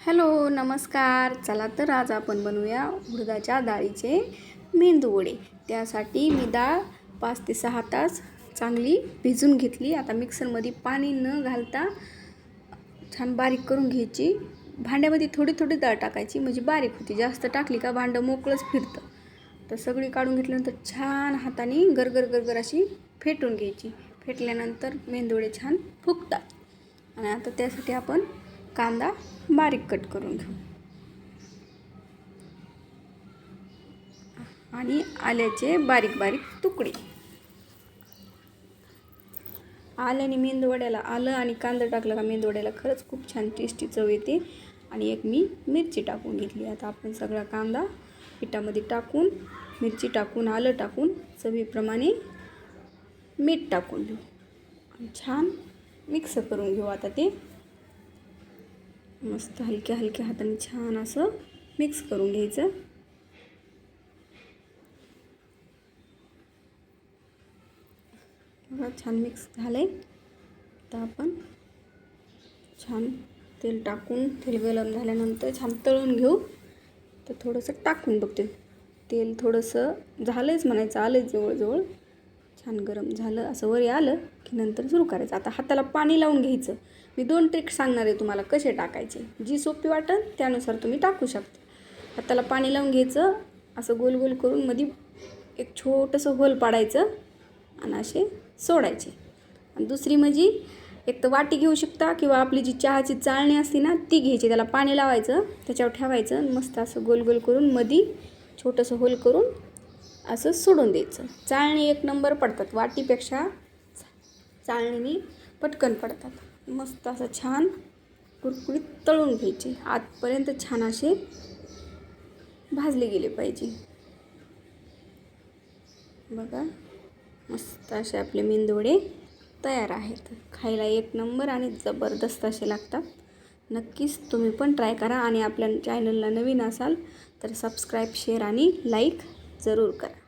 Hello नमस्कार. चला तर आज आपण बनवूया उडदाच्या डाळीचे मेंदू वडे त्यासाठी मी डाळ पाच ते सहा तास चांगली भिजून घेतली. आता मिक्सरमध्ये पाणी न घालता छान बारीक करून घ्यायची. भांड्यामध्ये थोडी थोडी डाळ टाकायची. म्हणजे बारीक होती. जास्त टाकली का भांडं मोकळंच फिरतं. तर सगळी काढून घेतल्यानंतर छान हाताने गरगर गरगर अशी फेटून घ्यायची. फेटल्यानंतर मेंदूवडे छान फुगतात. आणि आता त्यासाठी आपण कांदा बारीक कट करून घेऊ. आणि आल्याचे बारीक बारीक तुकडे. आल्याने मेंदवड्याला आलं आणि कांदा टाकलं का मेंदवड्याला खरंच खूप छान टेस्टी चव येते. आणि एक मी मिरची टाकून घेतली. आता आपण सगळा कांदा पिठामध्ये टाकून मिरची टाकून आलं टाकून चवीप्रमाणे मीठ टाकून घेऊ छान मिक्स करून घेऊ आता ते. मस्त हलक्या हलक्या हाताने छान असं मिक्स करून घ्यायचं. बघा छान मिक्स झालं आहे तर आपण छान तेल टाकून तेल गरम झाल्यानंतर छान तळून घेऊ. तर थोडंसं टाकून बघते. तेल थोडंसं झालंच म्हणायचं आलं जवळजवळ. छान गरम झालं असं वरी आलं की नंतर सुरू करायचं. आता हाताला पाणी लावून घ्यायचं. मी दोन ट्रिक सांगणार आहे तुम्हाला कसे टाकायचे. जी सोपी वाटेल त्यानुसार तुम्ही टाकू शकता. हाताला पाणी लावून घ्यायचं असं गोल गोल करून मध्ये एक छोटंसं होल पाडायचं आणि असे सोडायचे. आणि दुसरी म्हणजे एक तर वाटी घेऊ शकता किंवा आपली जी चहाची चाळणी असते ना ती घ्यायची. त्याला पाणी लावायचं त्याच्यावर ठेवायचं मस्त असं गोल गोल करून मधी छोटंसं होल करून असं सोडून द्यायचं. चाळणी एक नंबर पडतात वाटीपेक्षा चाळणीने पटकन पडतात. मस्त असं छान कुरकुरीत तळून घ्यायचे. आतपर्यंत छान असे भाजले गेले पाहिजे. बघा मस्त असे आपले मेंदवडे तयार आहेत. खायला एक नंबर आणि जबरदस्त असे लागतात. नक्कीच तुम्ही पण ट्राय करा आणि आपल्या चॅनलला नवीन असाल तर सबस्क्राईब शेअर आणि लाईक जरूर करा.